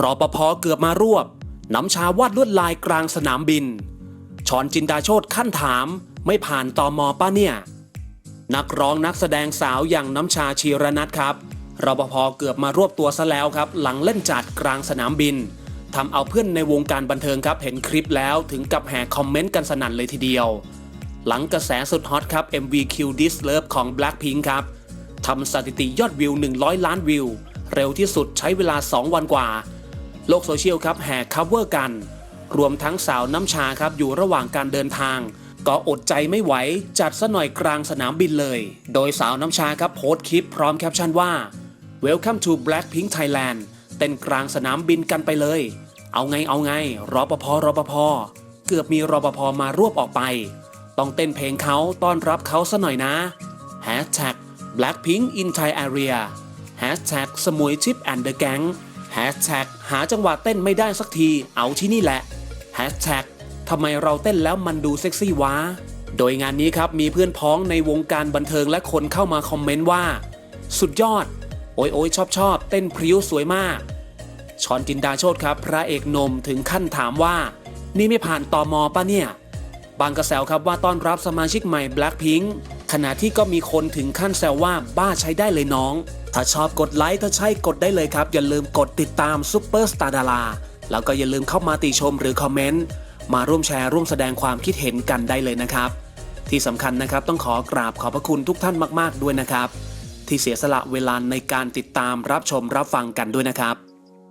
รอปภเกือบมารวบน้ำชาวาดลวดลายกลางสนามบินชอนจินดาโชตขั้นถามไม่ผ่านตอมอป้าเนี่ย นักร้องนักแสดงสาวอย่างน้ำชาชีรนัทครับรปภเกือบมารวบตัวซะแล้วครับ หลังเล่นจัดกลางสนามบินทำเอาเพื่อนในวงการบันเทิงครับ เห็นคลิปแล้วถึงกับแห่คอมเมนต์กันสนั่นเลยทีเดียว หลังกระแสสุดฮอตครับ MV Q This Love ของ Blackpink ครับทำสถิติยอดวิว 100 ล้านวิว เร็วที่สุดใช้เวลา 2 วันกว่า โลกโซเชียลครับแห่คัฟเวอร์กัน รวมทั้งสาวน้ำชาครับอยู่ระหว่างการเดินทาง ก็อดใจไม่ไหว จัดซะหน่อยกลางสนามบินเลย โดยสาวน้ำชาครับโพสต์คลิปพร้อมแคปชั่นว่า Welcome to Blackpink Thailand เต้นกลางสนามบินกันไปเลย เอาไงเอาไงรอปภรอปภเกือบมีรอปภมารวบออกไป ต้องเต้นเพลงเขาต้อนรับเขาซะหน่อยนะ Hashtag Blackpink in Thai area Hashtag สมุยชิป and the gang Hashtag หาจังหวะเต้นไม่ได้สักทีเอาที่นี่แหละ Hashtag ทำไมเราเต้นแล้วมันดูเซ็กซี่วะ โดยงานนี้ครับมีเพื่อนพ้องในวงการบันเทิงและคนเข้ามาคอมเมนต์ว่า สุดยอด โอ้ยโอยชอบชอบเต้นพริ้วสวยมากชอนจินดาโชตครับ พระเอกนมถึงขั้นถามว่า นี่ไม่ผ่านตอมอป่ะเนี่ย บางกระแซวครับว่าต้อนรับสมาชิกใหม่ Blackpink ขณะที่ก็มีคนถึงขั้นแซวว่าบ้าใช้ได้เลยน้อง ถ้าชอบกดไลค์ถ้าใช่กดได้เลยครับ อย่าลืมกดติดตามซุปเปอร์สตาร์ดาราแล้วก็อย่าลืมเข้ามาติชมหรือคอมเมนต์มาร่วมแชร์ร่วมแสดงความคิดเห็นกันได้เลยนะครับ ที่สำคัญนะครับต้องขอกราบขอบพระคุณทุกท่านมาก ๆ ด้วยนะครับ ที่เสียสละเวลาในการติดตามรับชมรับฟังกันด้วยนะครับ